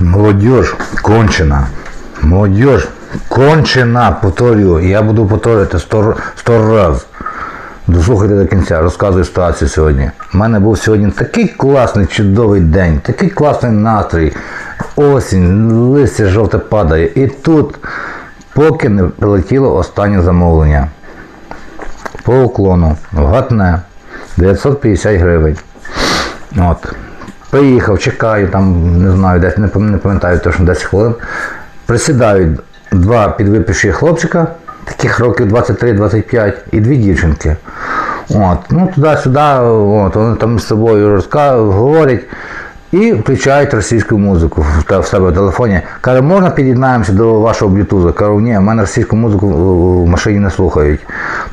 Молодіж кончена. Молодіж кончена, повторюю. Я буду повторювати сто, сто раз. Дослухайте до кінця, розказую ситуацію сьогодні. У мене був сьогодні такий класний, чудовий день, такий класний настрій. Осінь, листя жовте падає. І тут, поки не прилетіло останнє замовлення. По уклону, в гатне, 950 гривень. От. Приїхав, чекаю, там, не знаю, десь не, пам'ятаю точно 10 хвилин. Присідають два підвипивші хлопчика, таких років 23-25, і дві дівчинки. От, ну туди-сюди, от, вони там з собою розказують, говорять і включають російську музику в, себе в телефоні. Каже, можна під'єднаємося до вашого блютуза? Кажу, ні, в мене російську музику в- машині не слухають.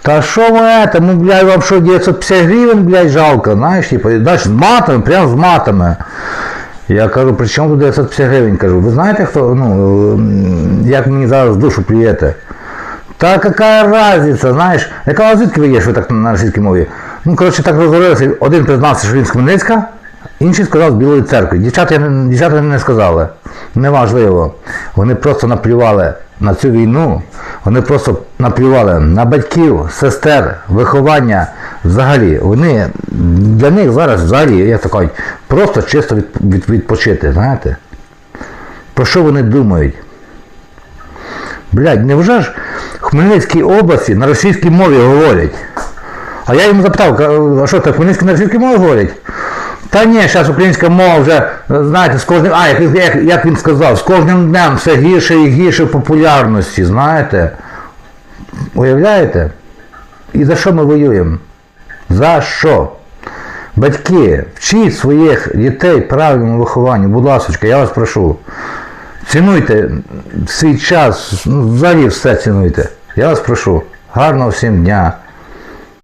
Та що ви це? Ну, блядь, вам що 950 гривень, блядь, жалко, знаєш, типу, далі з матами, прямо з матами. Я кажу, при чому тут 950 гривень? Кажу, ви знаєте, хто, ну, як мені зараз душу плюєте? Та яка разниця, знаєш, яка звідки ви є, що ви так на російській мові? Ну, коротше, так розговорилися, один признався, що він з Хмельницька, інший сказав з Білої церкви. Дівчата, дівчата не сказали. Неважливо. Вони просто наплювали на цю війну, вони просто наплювали на батьків, сестер, виховання. Взагалі, вони для них зараз взагалі, як то кажуть, просто чисто від, від, відпочити, знаєте? Про що вони думають? Блядь, невже ж в Хмельницькій області на російській мові говорять? А я йому запитав, а що так, в на російській мові говорять? Та ні, зараз українська мова вже, знаєте, з кожним, а як, як, як він сказав, з кожним днем все гірше і гірше популярності, знаєте? Уявляєте? І за що ми воюємо? За що? Батьки, вчіть своїх дітей правильному вихованню, будь ласка, я вас прошу. Цінуйте свій час, ну, взагалі все цінуйте. Я вас прошу. Гарного всім дня.